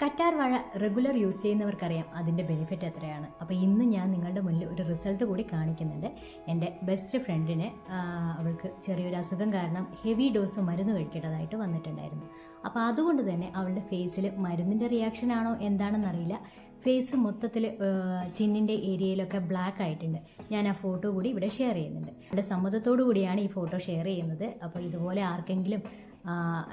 കറ്റാർ വാഴ regular use ചെയ്യുന്നവർക്കറിയാം അതിന്റെ ബെനിഫിറ്റ് എത്രയാണ്. അപ്പോൾ ഇന്ന് ഞാൻ നിങ്ങളുടെ മുന്നിൽ ഒരു റിസൾട്ട് കൂടി കാണിക്കുന്നുണ്ട്. എന്റെ ബെസ്റ്റ് ഫ്രണ്ടിന് അവൾക്ക് ചെറിയൊരു അസുഖം കാരണം ഹെവി ഡോസ് മരുന്ന് കഴിക്കേണ്ടതായിട്ട് വന്നിട്ടുണ്ടായിരുന്നു. അപ്പോൾ അതുകൊണ്ട് തന്നെ അവളുടെ ഫേസിൽ മരുന്നിന്റെ റിയാക്ഷൻ ആണോ എന്താണെന്നറിയില്ല. ഫേസ് മൊത്തത്തിൽ ചിന്നിന്റെ ഏരിയയിലൊക്കെ ബ്ലാക്ക് ആയിട്ടുണ്ട്. ഞാൻ ആ ഫോട്ടോ കൂടി ഇവിടെ ഷെയർ ചെയ്യുന്നുണ്ട്. എന്റെ സമ്മതത്തോടു കൂടിയാണ് ഈ ഫോട്ടോ ഷെയർ ചെയ്യുന്നത്. അപ്പോൾ ഇതുപോലെ ആർക്കെങ്കിലും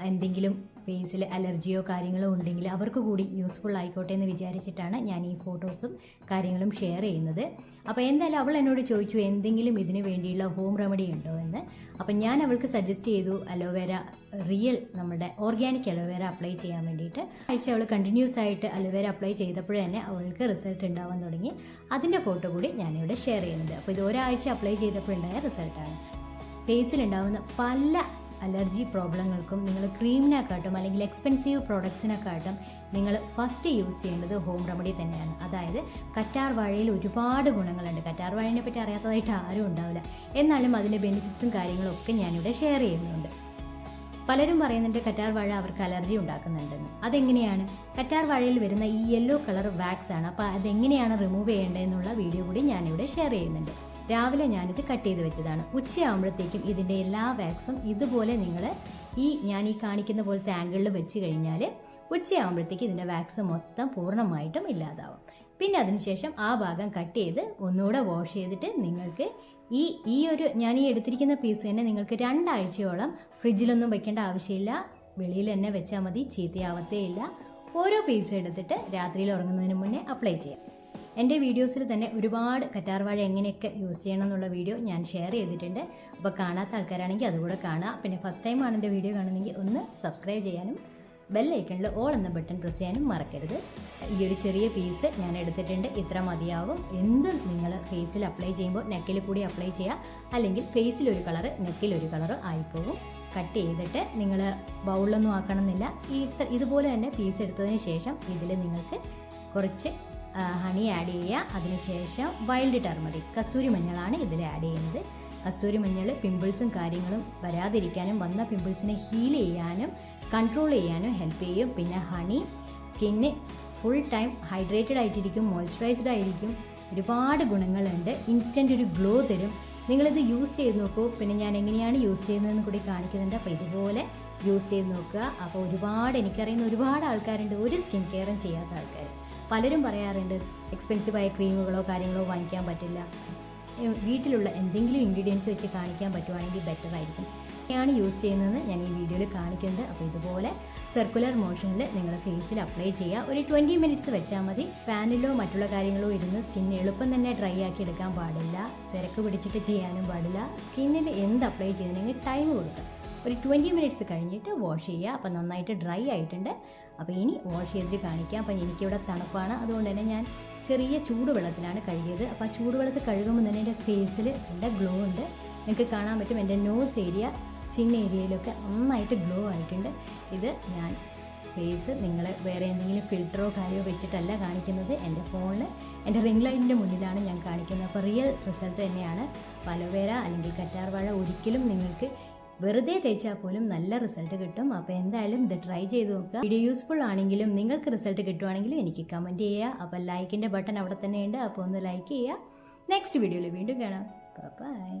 എന്തെങ്കിലും ഫേസിൽ അലർജിയോ കാര്യങ്ങളോ ഉണ്ടെങ്കിൽ അവർക്ക് കൂടി യൂസ്ഫുൾ ആയിക്കോട്ടെ എന്ന് വിചാരിച്ചിട്ടാണ് ഞാൻ ഈ ഫോട്ടോസും കാര്യങ്ങളും ഷെയർ ചെയ്യുന്നത്. അപ്പോൾ എന്തായാലും അവൾ എന്നോട് ചോദിച്ചു എന്തെങ്കിലും ഇതിന് വേണ്ടിയുള്ള ഹോം റെമഡി ഉണ്ടോ എന്ന്. അപ്പം ഞാൻ അവൾക്ക് സജസ്റ്റ് ചെയ്തു അലോവേര റിയൽ നമ്മുടെ ഓർഗാനിക് അലോവേര അപ്ലൈ ചെയ്യാൻ വേണ്ടിയിട്ട്. ആഴ്ച അവൾ കണ്ടിന്യൂസ് ആയിട്ട് അലോവേര അപ്ലൈ ചെയ്തപ്പോഴേ തന്നെ അവൾക്ക് റിസൾട്ട് ഉണ്ടാവാൻ തുടങ്ങി. അതിന്റെ ഫോട്ടോ കൂടി ഞാനിവിടെ ഷെയർ ചെയ്യുന്നുണ്ട്. അപ്പോൾ ഇത് ഒരാഴ്ച അപ്ലൈ ചെയ്തപ്പോഴുണ്ടായ റിസൾട്ടാണ് ഫേസിലുണ്ടാവുന്ന പല അലർജി പ്രോബ്ലങ്ങൾക്കും നിങ്ങൾ ക്രീമിനെക്കാട്ടും അല്ലെങ്കിൽ എക്സ്പെൻസീവ് പ്രോഡക്ട്സിനെക്കാട്ടും നിങ്ങൾ ഫസ്റ്റ് യൂസ് ചെയ്യേണ്ടത് ഹോം റെമഡി തന്നെയാണ്. അതായത് കറ്റാർ വാഴയിൽ ഒരുപാട് ഗുണങ്ങളുണ്ട്. കറ്റാർ വാഴയെ പറ്റി അറിയാത്തതായിട്ട് ആരും ഉണ്ടാവില്ല. എന്നാലും അതിന്റെ ബെനിഫിറ്റ്സും കാര്യങ്ങളും ഒക്കെ ഞാനിവിടെ ഷെയർ ചെയ്യുന്നുണ്ട്. പലരും പറയുന്നുണ്ട് കറ്റാർ വാഴ അവർക്ക് അലർജി ഉണ്ടാക്കുന്നുണ്ടെന്ന്. അതെങ്ങനെയാണ്? കറ്റാർ വാഴയിൽ വരുന്ന ഈ യെല്ലോ കളർ വാക്സ് ആണ് അപ്പോൾ അതെങ്ങനെയാണ് റിമൂവ് ചെയ്യേണ്ടതെന്നുള്ള വീഡിയോ കൂടി ഞാനിവിടെ ഷെയർ ചെയ്യുന്നുണ്ട്. രാവിലെ ഞാനിത് കട്ട് ചെയ്ത് വെച്ചതാണ്. ഉച്ചയാകുമ്പോഴത്തേക്കും ഇതിന്റെ എല്ലാ വാക്സും ഇതുപോലെ നിങ്ങൾ ഈ ഞാൻ ഈ കാണിക്കുന്ന പോലത്തെ ആംഗിളിൽ വെച്ച് കഴിഞ്ഞാൽ ഉച്ചയാകുമ്പോഴത്തേക്ക് ഇതിന്റെ വാക്സ് മൊത്തം പൂർണമായിട്ടും ഇല്ലാതാവും. പിന്നെ അതിനുശേഷം ആ ഭാഗം കട്ട് ചെയ്ത് ഒന്നുകൂടെ വാഷ് ചെയ്തിട്ട് നിങ്ങൾക്ക് ഈ ഈ ഒരു ഞാൻ ഈ എടുത്തിരിക്കുന്ന പീസ് തന്നെ നിങ്ങൾക്ക് രണ്ടാഴ്ചയോളം ഫ്രിഡ്ജിലൊന്നും വെക്കേണ്ട ആവശ്യമില്ല. വെളിയിൽ തന്നെ വെച്ചാൽ മതി ചീത്തയാവത്തേ ഇല്ല. ഓരോ പീസ് എടുത്തിട്ട് രാത്രിയിൽ ഉറങ്ങുന്നതിന് മുന്നേ അപ്ലൈ ചെയ്യാം. എന്റെ വീഡിയോസിൽ തന്നെ ഒരുപാട് കറ്റാർവാഴ എങ്ങനെയൊക്കെ യൂസ് ചെയ്യണം എന്നുള്ള വീഡിയോ ഞാൻ ഷെയർ ചെയ്തിട്ടുണ്ട്. അപ്പോൾ കാണാത്ത ആൾക്കാരാണെങ്കിൽ അതുകൂടെ കാണുക പിന്നെ ഫസ്റ്റ് ടൈമാണ് എന്റെ വീഡിയോ കാണുന്നെങ്കിൽ ഒന്ന് സബ്സ്ക്രൈബ് ചെയ്യാനും ബെല്ലൈക്കണിൽ ഓൾ എന്ന ബട്ടൺ പ്രസ് ചെയ്യാനും മറക്കരുത്. ഈ ഒരു ചെറിയ പീസ് ഞാൻ എടുത്തിട്ടുണ്ട്. ഇത്ര മതിയാവും. എന്ത് നിങ്ങൾ ഫേസിൽ അപ്ലൈ ചെയ്യുമ്പോൾ നെക്കിൽ കൂടി അപ്ലൈ ചെയ്യുക അല്ലെങ്കിൽ ഫേസിൽ ഒരു കളറ് നെക്കിൽ ഒരു കളറ് ആയിപ്പോകും കട്ട് ചെയ്തിട്ട് നിങ്ങൾ ബൗളിലൊന്നും ആക്കണമെന്നില്ല. ഈ ഇതുപോലെ തന്നെ പീസ് എടുത്തതിന് ശേഷം ഇതിൽ നിങ്ങൾക്ക് കുറച്ച് ഹണി ആഡ് ചെയ്യുക. അതിനുശേഷം വൈൽഡ് ടർമറിക് കസ്തൂരി മഞ്ഞളാണ് ഇതിൽ ആഡ് ചെയ്യുന്നത്. കസ്തൂരി മഞ്ഞൾ പിമ്പിൾസും കാര്യങ്ങളും വരാതിരിക്കാനും വന്ന പിമ്പിൾസിനെ ഹീൽ ചെയ്യാനും കൺട്രോൾ ചെയ്യാനും ഹെൽപ്പ് ചെയ്യും. പിന്നെ honey skin full time hydrated ആയിട്ടിരിക്കും മോയ്സ്ചറൈസ്ഡ് ആയിരിക്കും. ഒരുപാട് ഗുണങ്ങളുണ്ട്. ഇൻസ്റ്റന്റ് ഒരു ഗ്ലോ തരും. നിങ്ങളിത് യൂസ് ചെയ്ത് നോക്കൂ. പിന്നെ ഞാൻ എങ്ങനെയാണ് യൂസ് ചെയ്യുന്നതെന്ന് കൂടി കാണിക്കുന്നുണ്ട്. അപ്പോൾ ഇതുപോലെ യൂസ് ചെയ്ത് നോക്കുക. അപ്പോൾ ഒരുപാട് എനിക്കറിയുന്ന ഒരുപാട് ആൾക്കാരുണ്ട്. ഒരു സ്കിൻ കെയറും ചെയ്യാത്ത ആൾക്കാർ പലരും പറയാറുണ്ട് എക്സ്പെൻസീവായ ക്രീമുകളോ കാര്യങ്ങളോ വാങ്ങിക്കാൻ പറ്റില്ല. വീട്ടിലുള്ള എന്തെങ്കിലും ഇൻഗ്രീഡിയൻസ് വെച്ച് കാണിക്കാൻ പറ്റുവാണെങ്കിൽ ബെറ്റർ ആയിരിക്കും. ഞാൻ യൂസ് ചെയ്യുന്നതെന്ന് ഞാൻ ഈ വീഡിയോയിൽ കാണിക്കുന്നുണ്ട്. അപ്പോൾ ഇതുപോലെ സർക്കുലർ മോഷനിൽ നിങ്ങൾ ഫേസിൽ അപ്ലൈ ചെയ്യുക. ഒരു ട്വന്റി മിനിറ്റ്സ് വെച്ചാൽ മതി. ഫാനിലോ മറ്റുള്ള കാര്യങ്ങളോ ഇരുന്ന് സ്കിൻ എളുപ്പം തന്നെ ഡ്രൈ ആക്കി എടുക്കാൻ പാടില്ല. തിരക്ക് പിടിച്ചിട്ട് ചെയ്യാനും പാടില്ല. സ്കിന്നിൽ എന്ത് അപ്ലൈ ചെയ്യുന്നെങ്കിൽ ടൈം കൊടുക്കുക ഒരു ട്വന്റി മിനിറ്റ്സ് കഴിഞ്ഞിട്ട് വാഷ് ചെയ്യുക. അപ്പോൾ നന്നായിട്ട് ഡ്രൈ ആയിട്ടുണ്ട്. അപ്പോൾ ഇനി വാഷ് ചെയ്തിട്ട് കാണിക്കാം. അപ്പം എനിക്കിവിടെ തണുപ്പാണ്. അതുകൊണ്ട് തന്നെ ഞാൻ ചെറിയ ചൂടുവെള്ളത്തിലാണ് കഴുകിയത്. അപ്പോൾ ആ ചൂടുവെള്ളത്തിൽ കഴുകുമ്പോൾ തന്നെ എന്റെ ഫേസിൽ നല്ല ഗ്ലോ ഉണ്ട്. നിങ്ങൾക്ക് കാണാൻ പറ്റും. എന്റെ നോസ് ഏരിയ ചിൻ ഏരിയയിലൊക്കെ നന്നായിട്ട് ഗ്ലോ ആയിട്ടുണ്ട്. ഇത് ഞാൻ ഫേസ് നിങ്ങൾ വേറെ എന്തെങ്കിലും ഫിൽറ്ററോ കാര്യമോ വെച്ചിട്ടല്ല കാണിക്കുന്നത്. എന്റെ ഫോണിൽ എന്റെ റിംഗ് ലൈറ്റിന്റെ മുന്നിലാണ് ഞാൻ കാണിക്കുന്നത്. അപ്പോൾ റിയൽ റിസൾട്ട് തന്നെയാണ്. പലവേര അല്ലെങ്കിൽ കറ്റാർ വാഴ ഒരിക്കലും നിങ്ങൾക്ക് വെറുതെ തേച്ചാൽ പോലും നല്ല റിസൾട്ട് കിട്ടും. അപ്പോൾ എന്തായാലും ഇത് ട്രൈ ചെയ്ത് നോക്കുക. വീഡിയോ യൂസ്ഫുൾ ആണെങ്കിലും നിങ്ങൾക്ക് റിസൾട്ട് കിട്ടുവാണെങ്കിലും എനിക്ക് കമന്റ് ചെയ്യുക. അപ്പോൾ ലൈക്കിന്റെ ബട്ടൺ അവിടെ തന്നെ ഉണ്ട്. അപ്പോൾ ഒന്ന് ലൈക്ക് ചെയ്യുക. നെക്സ്റ്റ് വീഡിയോയിൽ വീണ്ടും കാണാം. ബൈ